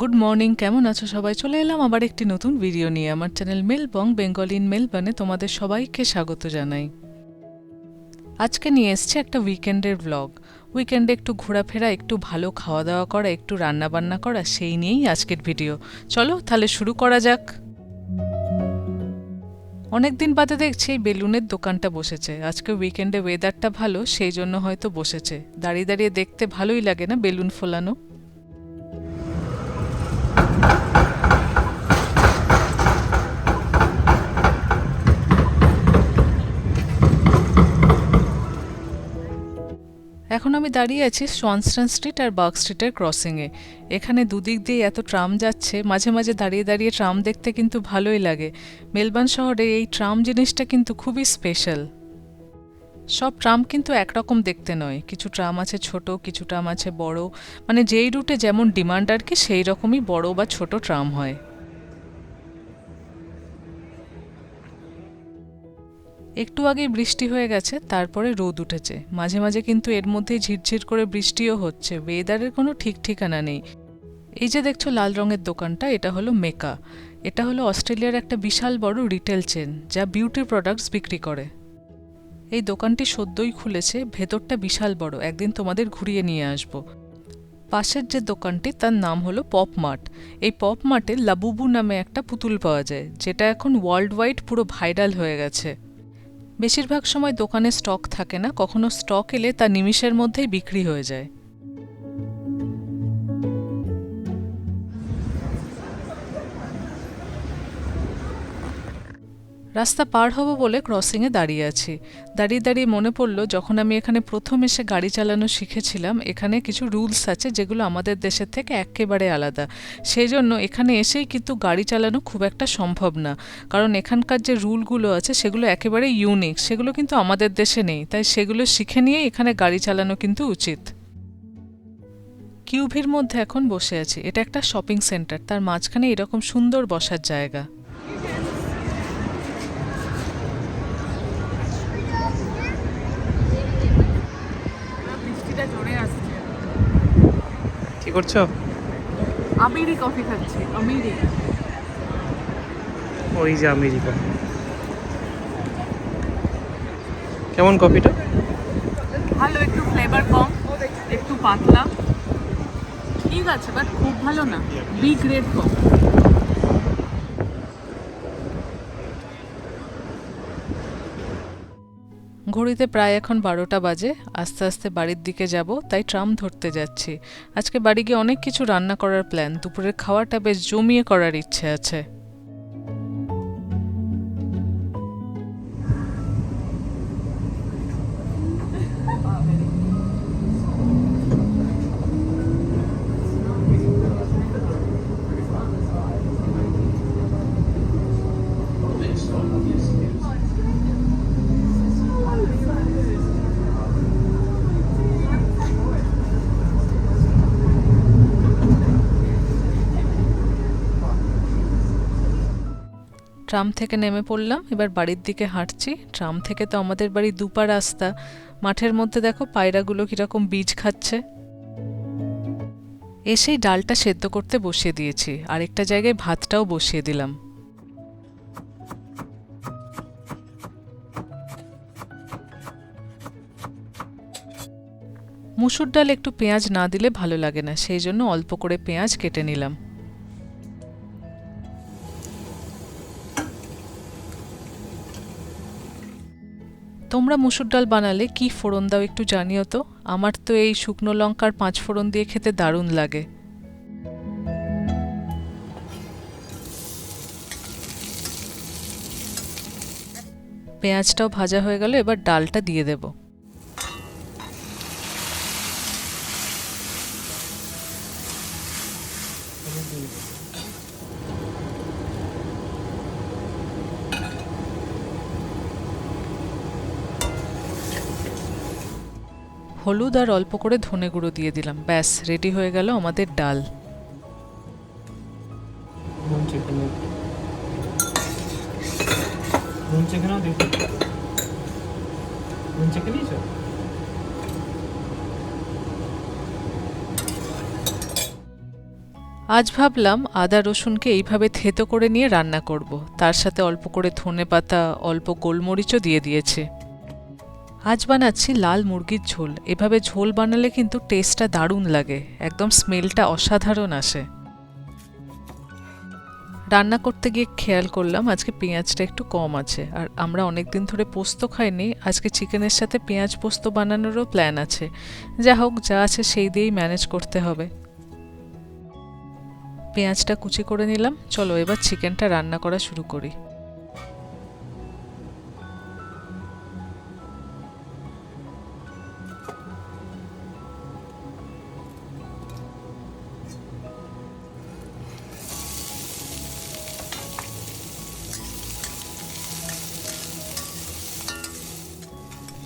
Good morning কেমন আছো সবাই? চলে এলাম আবার একটি নতুন ভিডিও নিয়ে। আমার চ্যানেল মেলবং বেঙ্গল ইন মেলবনে তোমাদের সবাইকে স্বাগত জানাই। আজকে নিয়ে এসছে একটা উইকেন্ডের ব্লগ উইকেন্ডে একটু ঘোরাফেরা, একটু ভালো খাওয়া দাওয়া করা, একটু রান্না বান্না করা, সেই নিয়েই আজকের ভিডিও চলো তাহলে শুরু করা যাক। অনেকদিন বাদে দেখছি এই বেলুনের দোকানটা বসেছে। আজকে উইকেন্ডে ওয়েদারটা ভালো, সেই জন্য হয়তো বসেছে। দাঁড়িয়ে দাঁড়িয়ে দেখতে ভালোই লাগে না বেলুন ফোলানো? এখন আমি দাঁড়িয়ে আছি সোয়ানস্টন স্ট্রিট আর বার্ক স্ট্রিটের ক্রসিংয়ে। এখানে দুদিক দিয়ে এত ট্রাম যাচ্ছে, মাঝে মাঝে দাঁড়িয়ে দাঁড়িয়ে ট্রাম দেখতে কিন্তু ভালোই লাগে। মেলবার্ন শহরে এই ট্রাম জিনিসটা কিন্তু খুবই স্পেশাল। সব ট্রাম কিন্তু একরকম দেখতে নয়। কিছু ট্রাম আছে ছোট, কিছু ট্রাম আছে বড়। মানে যেই রুটে যেমন ডিমান্ড আর কি, সেই রকমই বড় বা ছোট ট্রাম হয়। একটু আগে বৃষ্টি হয়ে গেছে, তারপরে রোদ উঠেছে। মাঝে মাঝে কিন্তু এর মধ্যেই ঝিরঝির করে বৃষ্টিও হচ্ছে। ওয়েদারের কোনো ঠিক ঠিকানা নেই। এই যে দেখছ লাল রঙের দোকানটা, এটা হলো মেকা এটা হলো অস্ট্রেলিয়ার একটা বিশাল বড় রিটেল চেন যা বিউটি প্রোডাক্টস বিক্রি করে। এই দোকানটি সদ্যই খুলেছে, ভেতরটা বিশাল বড়, একদিন তোমাদের ঘুরিয়ে নিয়ে আসব। পাশের যে দোকানটি, তার নাম হলো পপ মার্ট। এই পপ মার্টে লাবুবু নামে একটা পুতুল পাওয়া যায়, যেটা এখন ওয়ার্ল্ড ওয়াইড পুরো ভাইরাল হয়ে গেছে। বেশিরভাগ সময় দোকানে স্টক থাকে না, কখনো স্টক এলে তা নিমিষের মধ্যেই বিক্রি হয়ে যায়। রাস্তা পার হব বলে ক্রসিংয়ে দাঁড়িয়ে আছি। দাঁড়িয়ে দাঁড়িয়ে মনে পড়ল, যখন আমি এখানে প্রথম এসে গাড়ি চালানো শিখেছিলাম, এখানে কিছু রুলস আছে যেগুলো আমাদের দেশের থেকে একেবারে আলাদা। সেই জন্য এখানে এসেই কিন্তু গাড়ি চালানো খুব একটা সম্ভব না। কারণ এখানকার যে রুলগুলো আছে, সেগুলো একেবারে ইউনিক সেগুলো কিন্তু আমাদের দেশে নেই। তাই সেগুলো শিখে নিয়েই এখানে গাড়ি চালানো কিন্তু উচিত। কিউভির মধ্যে এখন বসে আছি। এটা একটা শপিং সেন্টার। তার মাঝখানে এরকম সুন্দর বসার জায়গা। কি করছ? আমিরি কফি খাচ্ছি আমিরি। ওই যে আমিরি কফি। কেমন কফিটা? ভালো একটু ফ্লেভার কম একটু পাতলা। ঠিক আছে বাট খুব ভালো না বি গ্রেড কম। ঘড়িতে প্রায় এখন বারোটা বাজে, আস্তে আস্তে বাড়ির দিকে যাব, তাই ট্রাম ধরতে যাচ্ছি। আজকে বাড়ি গিয়ে অনেক কিছু রান্না করার প্ল্যান দুপুরের খাওয়াটা বেশ জমিয়ে করার ইচ্ছে আছে। ট্রাম থেকে নেমে পড়লাম, এবার বাড়ির দিকে হাঁটছি। ট্রাম থেকে তো আমাদের বাড়ি দুপা রাস্তা। মাঠের মধ্যে দেখো পায়রাগুলো কীরকম বীজ খাচ্ছে। এসেই ডালটা সেদ্ধ করতে বসিয়ে দিয়েছি। আরেকটা জায়গায় ভাতটাও বসিয়ে দিলাম। মুসুর ডাল একটু পেঁয়াজ না দিলে ভালো লাগে না, সেই জন্য অল্প করে পেঁয়াজ কেটে নিলাম। তোমরা মুসুর ডাল বানালে কি ফোড়ন দাও একটু জানিও তো? আমার তো এই শুকনো লঙ্কার পাঁচ ফোড়ন দিয়ে খেতে দারুণ লাগে। পেঁয়াজটাও ভাজা হয়ে গেল, এবার ডালটা দিয়ে দেব। হলুদ আর অল্প করে ধনে গুঁড়ো দিয়ে দিলাম। ব্যাস রেডি হয়ে গেল আমাদের ডাল। আজ ভাবলাম আদা রসুনকে এইভাবে থেতো করে নিয়ে রান্না করব। তার সাথে অল্প করে ধনে পাতা অল্প গোলমরিচও দিয়ে দিয়েছে। আজ বানাচ্ছি লাল মুরগির ঝোল। এভাবে ঝোল বানালে কিন্তু টেস্টটা দারুণ লাগে। একদম স্মেলটা অসাধারণ আসে। রান্না করতে গিয়ে খেয়াল করলাম আজকে পেঁয়াজটা একটু কম আছে। আর আমরা অনেক দিন ধরে পোস্ত খাইনি। আজকে চিকেনের সাথে পেঁয়াজ পোস্ত বানানোরও প্ল্যান আছে। যা হোক, যা আছে সেই দিয়েই ম্যানেজ করতে হবে। পেঁয়াজটা কুচি করে নিলাম। চলো এবার চিকেনটা রান্না করা শুরু করি।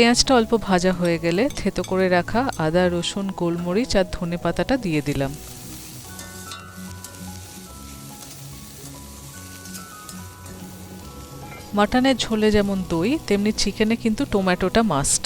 পেঁয়াজটা অল্প ভাজা হয়ে গেলে থেতো করে রাখা আদা, রসুন, গোলমরিচ আর ধনে পাতাটা দিয়ে দিলাম। মাটনের ঝোলে যেমন দই, তেমনি চিকেনে কিন্তু টোম্যাটোটা মাস্ট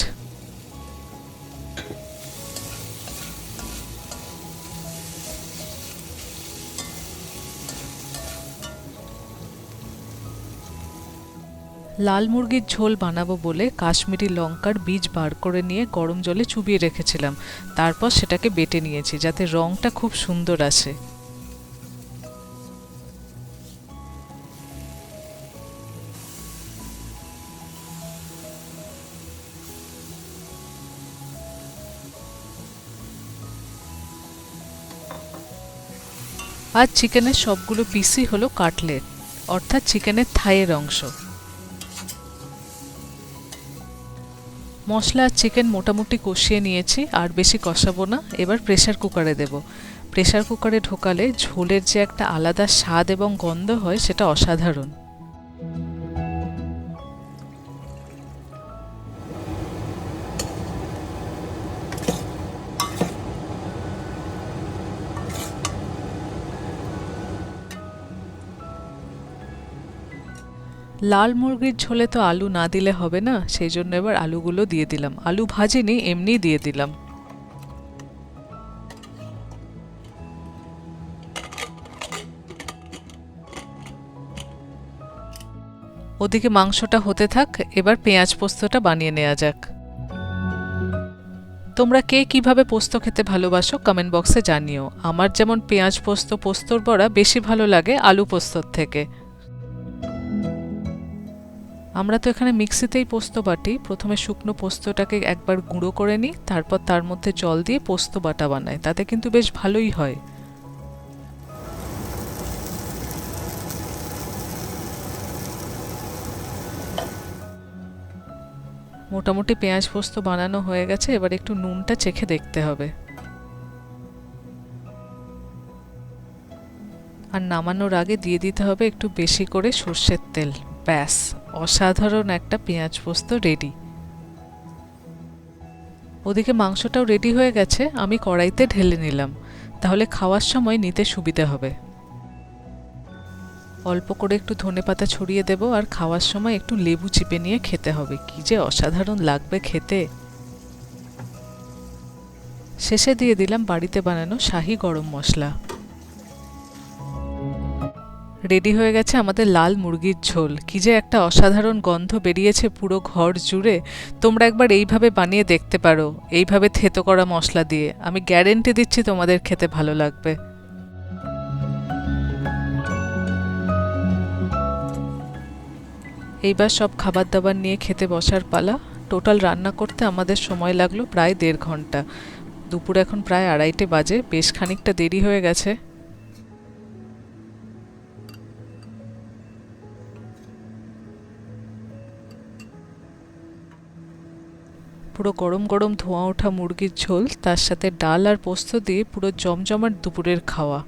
লাল মুরগির ঝোল বানাবো বলে কাশ্মীরি লঙ্কার বীজ বার করে নিয়ে গরম জলে চুবিয়ে রেখেছিলাম। তারপর সেটাকে বেটে নিয়েছি যাতে রঙটা খুব সুন্দর আসে। আর চিকেনের সবগুলো পিসই হলো কাটলেট, অর্থাৎ চিকেনের থাইয়ের অংশ। মশলা আর চিকেন মোটামুটি কষিয়ে নিয়েছি, আর বেশি কষাবো না। এবার প্রেশার কুকারে দেব। প্রেশার কুকারে ঢোকালে ঝোলের যে একটা আলাদা স্বাদ এবং গন্ধ হয়, সেটা অসাধারণ। লাল মুরগির ঝোলে তো আলু না দিলে হবে না, সেই জন্য এবার আলুগুলো দিয়ে দিলাম। আলু ভাজিনি এমনি দিয়ে দিলাম। ওদিকে মাংসটা হতে থাক, এবার পেঁয়াজ পোস্তটা বানিয়ে নেওয়া যাক। তোমরা কে কীভাবে পোস্ত খেতে ভালোবাসো কমেন্ট বক্সে জানিও। আমার যেমন পেঁয়াজ পোস্ত, পোস্তর বড়া বেশি ভালো লাগে আলু পোস্তর থেকে। আমরা তো এখানে মিক্সিতেই পোস্ত বাটি। প্রথমে শুকনো পোস্তটাকে একবার গুঁড়ো করে নিই, তারপর তার মধ্যে জল দিয়ে পোস্ত বাটা বানাই। তাতে কিন্তু বেশ ভালোই হয়। মোটামুটি পেঁয়াজ পোস্ত বানানো হয়ে গেছে, এবার একটু নুনটা চেখে দেখতে হবে। আর নামানোর আগে দিয়ে দিতে হবে একটু বেশি করে সর্ষের তেল। ব্যাস, অসাধারণ একটা পেঁয়াজ পোস্ত রেডি ওদিকে মাংসটাও রেডি হয়ে গেছে, আমি কড়াইতে ঢেলে নিলাম। তাহলে খাওয়ার সময় নিতে সুবিধা হবে। অল্প করে একটু ধনে পাতা ছড়িয়ে দেব আর খাওয়ার সময় একটু লেবু চিপে নিয়ে খেতে হবে। কি যে অসাধারণ লাগবে খেতে। শেষে দিয়ে দিলাম বাড়িতে বানানো শাহি গরম মশলা। রেডি হয়ে গেছে আমাদের লাল মুরগির ঝোল। কি যে একটা অসাধারণ গন্ধ বেরিয়েছে পুরো ঘর জুড়ে। তোমরা একবার এইভাবে বানিয়ে দেখতে পারো। এইভাবে থেতো করা মশলা দিয়ে। আমি গ্যারেন্টি দিচ্ছি তোমাদের খেতে ভালো লাগবে। এইবার সব খাবার দাবার নিয়ে খেতে বসার পালা। টোটাল রান্না করতে আমাদের সময় লাগল প্রায় দেড় ঘণ্টা। দুপুর এখন প্রায় আড়াইটে বাজে। বেশ খানিকটা দেরি হয়ে গেছে। পুরো গরম গরম ধোঁয়া ওঠা মুরগির ঝোল, তার সাথে ডাল আর পোস্ত দিয়ে পুরো জমজমাট দুপুরের খাওয়া।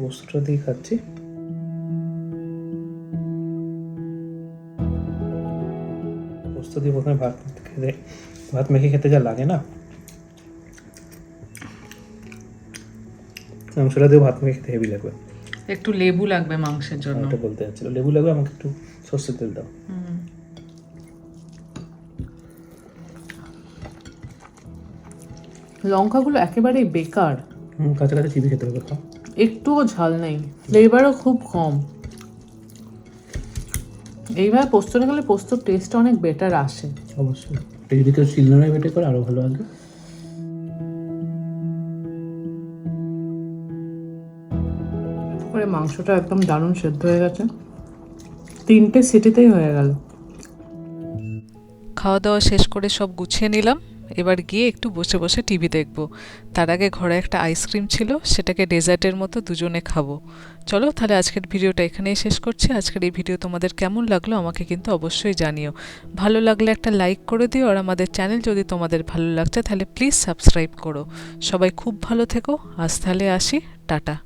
পোস্তটা দিয়ে খাচ্ছি। পোস্ত দিয়ে প্রথমে ভাত খেতে ভাত মেখে খেতে যা লাগে না মাংসটা দিয়ে ভাত মেখে খেতে হেভি লাগবে। একটু লেবু লাগবে মাংসের জন্য। ওটা বলতে যাচ্ছিল লেবু লাগবে আমাকে একটু সর্ষের তেল দাও। লঙ্কাগুলো একেবারেই বেকার। হুম কাছাকাছি চিবি খেতে হবে খাও। একটুও ঝাল নেই। ফ্লেভারও খুব কম। এইভাবে পোস্তটা গেলে পোস্তর টেস্টটা অনেক বেটার আসে। অবশ্যই। এটা যদি কেউ শিলনোড়ায় বেটে করে আরও ভালো হবে মাংসটা একদম দারুণ সেদ্ধ হয়ে গেছে। তিনটে সিটিতেই হয়ে গেল। খাওয়া দাওয়া শেষ করে সব গুছিয়ে নিলাম। এবার গিয়ে একটু বসে বসে টিভি দেখব। তার আগে ঘরে একটা আইসক্রিম ছিল, সেটাকে ডেজার্টের মতো দুজনে খাব। চলো তাহলে আজকের ভিডিওটা এখানেই শেষ করছি। আজকের এই ভিডিও তোমাদের কেমন লাগল আমাকে কিন্তু অবশ্যই জানিও। ভালো লাগলে একটা লাইক করে দিও আর আমাদের চ্যানেল যদি তোমাদের ভালো লাগছে তাহলে প্লিজ সাবস্ক্রাইব করো। সবাই খুব ভালো থেকো। আজ তাহলে আসি। টাটা।